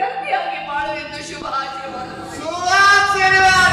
ಗಟ್ಟಿಯಾಗಿ ಬಾಳುವೆಂದು ಶುಭ ಆಶೀರ್ವಾದ ಮಾಡಿ. ಸುವಾಸನೆವಾದ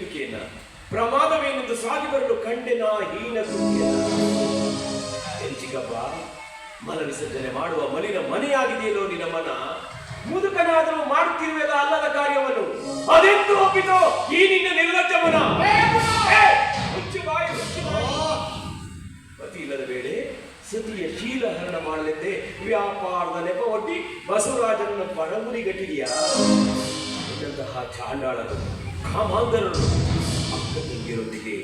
ನಿನ್ನ ಚೀರುವಿಕೆಯನ್ನ ಪ್ರಮಾದವೇನೆಂದು ಸಾಗಿ ಬರಲು ಕಂಡೆನ ಹೀನ ಚಿಕ್ಕಪ್ಪ ಮಲ ವಿಸರ್ಜನೆ ಮಾಡುವ ಮಲಿನ ಮನೆಯಾಗಿದೆಯಲ್ಲೋ ನಿನ್ನ ಮನ? ಮುದುಕನಾದರೂ ಮಾಡ್ತಿರುವೆಲ್ಲ ಅಲ್ಲದ ಕಾರ್ಯವನ್ನು. ಅದೆಂದು ಒಪ್ಪಿತು ಈ ನಿನ್ನ ನಿರ್ಲಜ್ಜ ಮನ. ಪತಿ ಇಲ್ಲದ ವೇಳೆ ಸತಿಯ ಶೀಲ ಹರಣ ಮಾಡಲೆಂದೇ ವ್ಯಾಪಾರದ ನೆಪ ಒಡ್ಡಿ ಬಸವರಾಜನ ಪರಮುನಿಗಟ್ಟಿದೆಯಾ ಚಾಂಡಾಳ ಚಾಂಡಾಳರು ಕಾಮಾಂಧರರು ಅಕ್ಕ ತಂಗಿಯರೊಂದಿಗೆ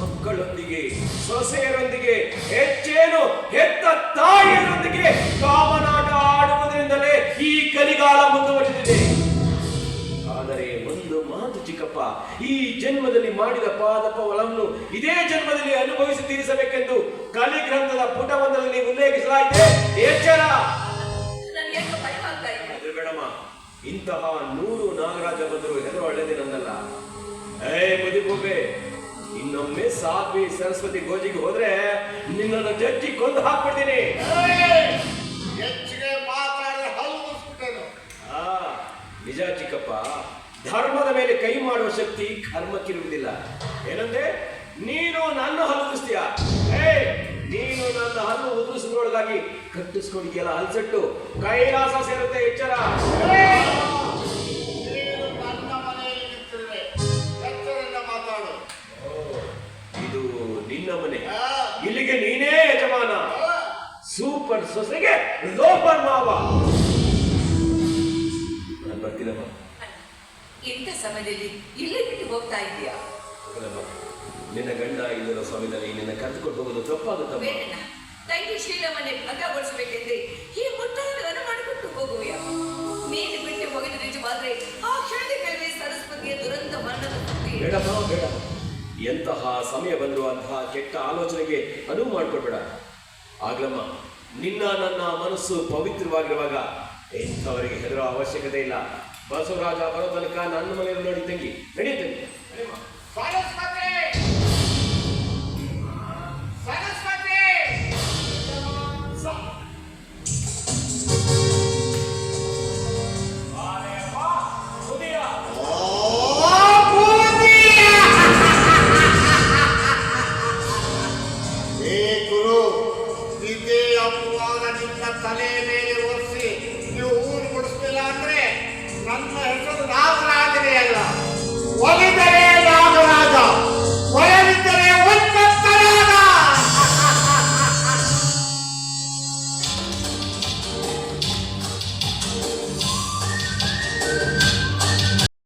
ಮಕ್ಕಳೊಂದಿಗೆ ಸೊಸೆಯರೊಂದಿಗೆ ಹೆಚ್ಚೇನು ಹೆತ್ತ ತಾಯಿಯರೊಂದಿಗೆ ಕಾಮನಾಟ ಆಡುವುದರಿಂದಲೇ ಈ ಕಲಿಗಾಲ ಮುಂದುವರೆದಿದೆ. ಆದರೆ ಒಂದು ಮಾತು ಚಿಕ್ಕಪ್ಪ ಈ ಜನ್ಮದಲ್ಲಿ ಮಾಡಿದ ಪಾದಪವನ್ನು ಇದೇ ಜನ್ಮದಲ್ಲಿ ಅನುಭವಿಸಿ ತೀರಿಸಬೇಕೆಂದು ಕಲಿಗ್ರಂಥದ ಪುಟವೊಂದರಲ್ಲಿ ಉಲ್ಲೇಖಿಸಲಾಗಿದೆ. ಎಚ್ಚರ ಬೇಡಮ್ಮ. ಇಂತಹ ನೂರು ನಾಗರಾಜ ಬಂದರು ಹೆದರು ಒಳ್ಳೆದೇ ನನ್ನಲ್ಲ. ಏ ಮುದಿಗೂಬೆ ಇನ್ನೊಮ್ಮೆ ಸಾಪಿ ಸರಸ್ವತಿ ಗೋಜಿಗೆ ಹೋದ್ರೆ ನಿನ್ನನ್ನು ಜಜ್ಜಿ ಕೊಂದು ಹಾಕ್ಬಿಡ್ತೀನಿ. ನಿಜ ಚಿಕ್ಕಪ್ಪ ಧರ್ಮದ ಮೇಲೆ ಕೈ ಮಾಡುವ ಶಕ್ತಿ ಕರ್ಮಕ್ಕಿರುವುದಿಲ್ಲ. ಏನಂದ್ರೆ ನೀನು ನನ್ನ ಹಲಗಿಸ್ತೀಯ ಏ ನೀನು ನನ್ನ ಹಲ್ಲು ಉದುರಿಸಿದೊಳಗಾಗಿ ಕಟ್ಟಿಸ್ಕೊಂಡಿದ್ಯಲ್ಲ ಅಲ್ಸಟ್ಟು. ಕೈಲಾಸ ಸೇರುತ್ತೆ ಎಚ್ಚರ. ಇದು ನಿನ್ನ ಮನೆ. ಆ, ಇಲ್ಲಿಗೆ ನೀನೇ ಯಜಮಾನ. ಸೂಪರ್ ಸೊಸೆಗೆ ಲೋಪರ್ ಮಾವ. ನಾನು ಬರ್ತೀನಮ್ಮ. ಇಂಥ ಸಮಯದಲ್ಲಿ ಇಲ್ಲಿ ಬಿಟ್ಟು ಹೋಗ್ತಾ ಇದೀಯಾ. ನಿನ್ನ ಗಂಡ ಇಲ್ಲದ ಸಮಯದಲ್ಲಿ ನಿನ್ನ ಕರೆದುಕೊಂಡು ಹೋಗೋದು ತಪ್ಪಾಗುತ್ತಮ್ಮ. ತಂಗಿ ಶೀಲವನ್ನೇ ಭಂಗಗೊಳಿಸಬೇಕೆಂದ್ರೆ ಈ ಮುಟ್ಟನ್ನು ಮಾಡಿಕೊಟ್ಟು ಹೋಗುವೆಯ? ನೀನು ಬಿಟ್ಟು ಹೋಗಿದ ನಿಜವಾದ್ರೆ ಆ ಕ್ಷಣದ ಕೆಲವೇ ಸರಸ್ವತಿಯ ದುರಂತ ಮರಣದ ಬೇಡಮ್ಮ ಬೇಡ ಎಂತಹ ಸಮಯ ಬಂದರೂ ಅಂತಹ ಕೆಟ್ಟ ಆಲೋಚನೆಗೆ ಅನುವು ಮಾಡಿಕೊಡ್ಬೇಡ. ಆಗ್ಲಮ್ಮ ನಿನ್ನ ನನ್ನ ಮನಸ್ಸು ಪವಿತ್ರವಾಗಿರುವಾಗ ಎಂಥವರಿಗೆ ಹೆದರೋ ಅವಶ್ಯಕತೆ ಇಲ್ಲ. ಬಸವರಾಜ ಬರೋ ತನಕ ನನ್ನ ಮನೆಯಲ್ಲಿ ನೋಡಿ ತಂಗಿ ನಡಿ. ತಲೆ ಮೇಲೆ ಒರೆಸಿ ನೀವು ಊರು ಗುಡಿಸ್ಲಿಲ್ಲ ಅಂದ್ರೆ ನನ್ನ ಹೆಸರು